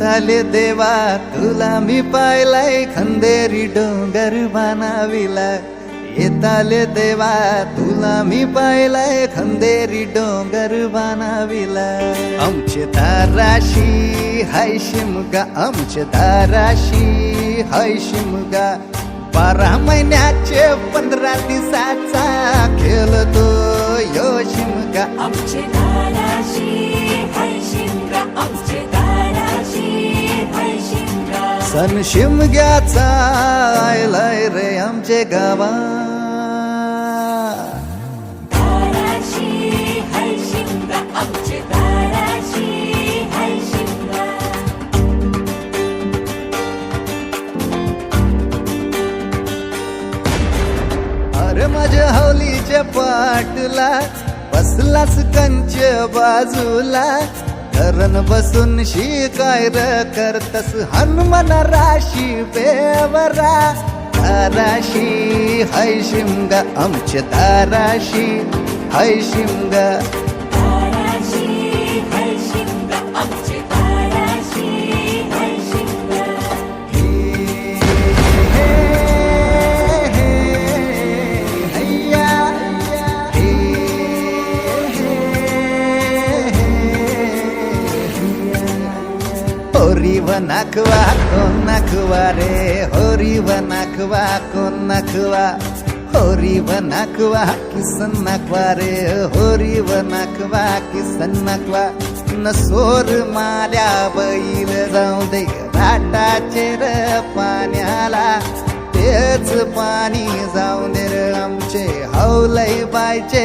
येताले देवा तुला मी पाहिलाय खंदेरी डोंगर बनाविला येताले देवा तुला मी पाहिलाय खंदेरी डोंगर बनाविला आमचे दाराशी हाय शिमगा. आमचे दाराशी हाय शिमगा. बारा महिन्याचे पंधरा दिवसाचा खेळतो यो शिमगा. आमचे अन शिमग्याचा आयलाय रे आमचे गावा. अरे माझ्या हवलीच्या पाटला बसलास कंच बाजूला. धरण बसून शिकाय र करतस हनुमान राशी बेवरा. धाराशी हय शिमगा आमच्या धाराशी हय शिमगा नाकवा कोण नाकवा रे? होरी नाकवा कोण नाकवा होरी नाकवा किसन नाकवा रे? होरी नाकवा किसन नाकवा न सोर माल्या बैल जाऊ दे घाटाचे र पाण्याला. तेच पाणी जाऊ दे र आमचे हौलई बायचे